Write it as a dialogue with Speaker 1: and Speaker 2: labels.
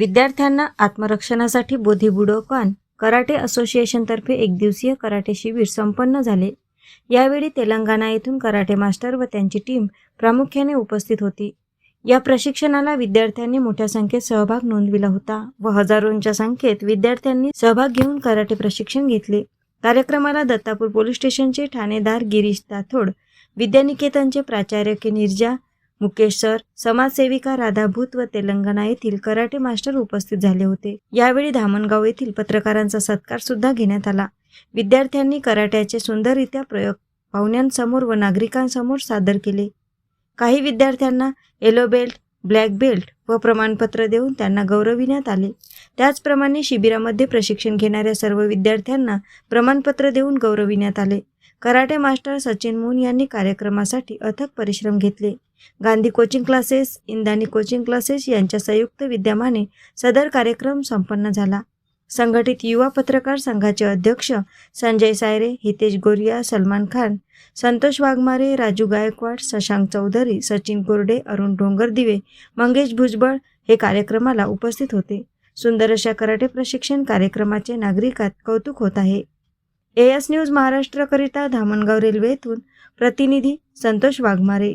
Speaker 1: विद्यार्थ्यांना आत्मरक्षणासाठी बोधी बुडोकान कराटे असोसिएशनतर्फे एक दिवसीय कराटे शिबिर संपन्न झाले. यावेळी तेलंगणा येथून कराटे मास्टर व त्यांची टीम प्रामुख्याने उपस्थित होती. या प्रशिक्षणाला विद्यार्थ्यांनी मोठ्या संख्येत सहभाग नोंदविला होता व हजारोंच्या संख्येत विद्यार्थ्यांनी सहभाग घेऊन कराटे प्रशिक्षण घेतले. कार्यक्रमाला दत्तापूर पोलीस स्टेशनचे ठाणेदार गिरीश ताथोड विद्यानिकेतनचे प्राचार्य के निर्जा मुकेश सर समाजसेविका राधाभूत व तेलंगणा येथील कराटे मास्टर उपस्थित झाले होते. यावेळी धामणगाव येथील पत्रकारांचा सत्कार सुद्धा घेण्यात आला. विद्यार्थ्यांनी कराट्याचे सुंदररित्या प्रयोग पाहुण्यांसमोर व नागरिकांसमोर सादर केले. काही विद्यार्थ्यांना येलो बेल्ट ब्लॅक बेल्ट व प्रमाणपत्र देऊन त्यांना गौरविण्यात आले. त्याचप्रमाणे शिबिरामध्ये प्रशिक्षण घेणाऱ्या सर्व विद्यार्थ्यांना प्रमाणपत्र देऊन गौरविण्यात आले. कराटे मास्टर सचिन मून यांनी कार्यक्रमासाठी अथक परिश्रम घेतले. Gandhi coaching classes Indani coaching classes यांच्या संयुक्त विद्यमाने सदर कार्यक्रम संपन्न झाला. संघटित युवा पत्रकार संघाचे अध्यक्ष संजय सायरे हितेश गोरिया सलमान खान संतोष वाघमारे राजू गायकवाड शशांक चौधरी सचिन कोरडे अरुण डोंगरदिवे मंगेश भुजबळ हे कार्यक्रमाला उपस्थित होते. सुंदर अशा कराटे प्रशिक्षण कार्यक्रमाचे नागरिकात कौतुक होत आहे. ए एस न्यूज महाराष्ट्रकरिता धामणगाव रेल्वेतून प्रतिनिधी संतोष वाघमारे.